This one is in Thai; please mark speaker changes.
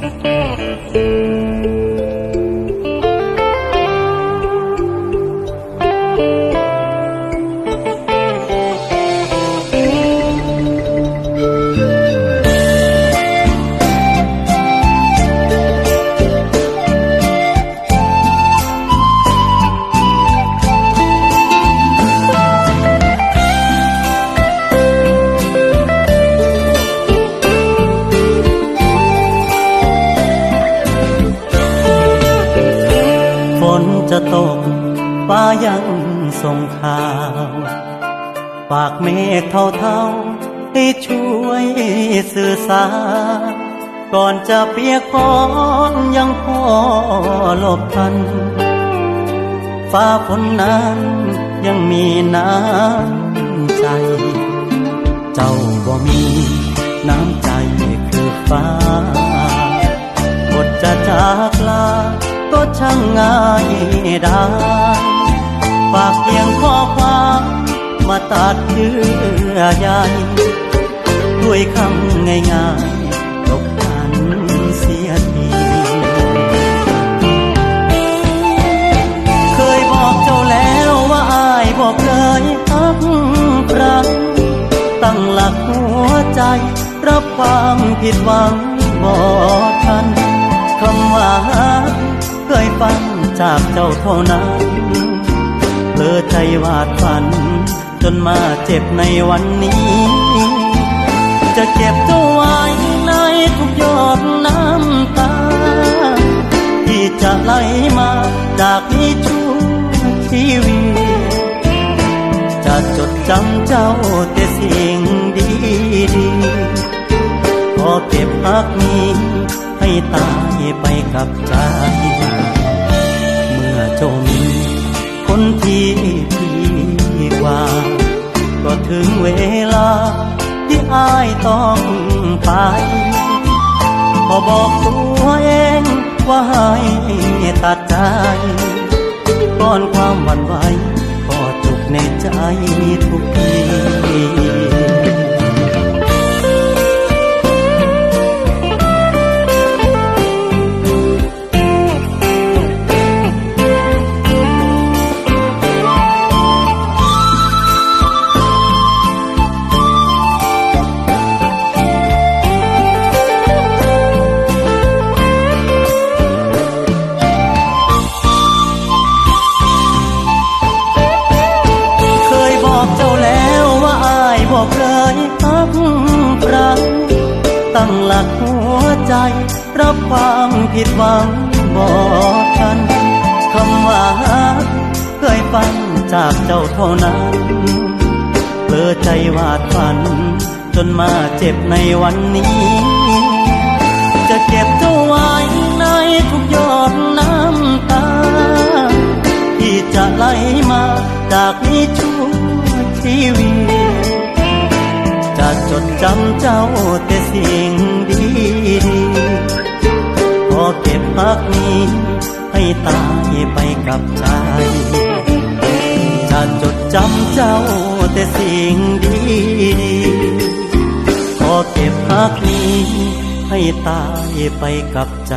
Speaker 1: Thank you. จะตกฟ้ายังส่งข่าว ปากเมฆเท่าๆให้ช่วยสื่อสารก่อนจะเปียกฝนยังพอหลบทัน ฟ้าฝนนั้นยังมีน้ำใจ เจ้าบ่มีน้ำใจคือฟ้าบทจะจากลา ช่างง่ายได้ฝากเพียงข้อความมาตัดเยื่อใยด้วยคำง่ายๆจบกันเสียทีเคยบอกเจ้าแล้วว่าอายบอกเคยพักครั้งตั้งหลักหัวใจ รับความผิดหวังบอกทันคำว่าฮัก เคยฟังจากเจ้าเท่านั้นเพลอใจวาดฝัน จนมาเจ็บในวันนี้ จะเก็บเจ้าไว้ในทุกหยดน้ำตา ที่จะไหลมาจากนี้ชั่วชีวิตจะจดจำเจ้าแต่สิ่งดีดีๆขอเก็บรักนี้ให้ตายไปกับใจ ไป พอบอกตัวเองว่าให้ตัดใจก่อนความหวั่นไหวก็จุกในใจทุกที ตั้งหลักหัวใจ รับความผิดหวังบอกกันคำว่าเคยฟังจากเจ้าเท่านั้นเลอใจวาดฝัน จนมาเจ็บในวันนี้ จะเก็บเจ้าไว้ในทุกหยดน้ำตา ที่จะไหลมาจากนี้ชั่วชีวิตจะจดจำเจ้าแต่สิ่ง ตายไปกับใจ จะจดจำเจ้าแต่สิ่งดีขอเก็บพักนี้ให้ตายไปกับใจ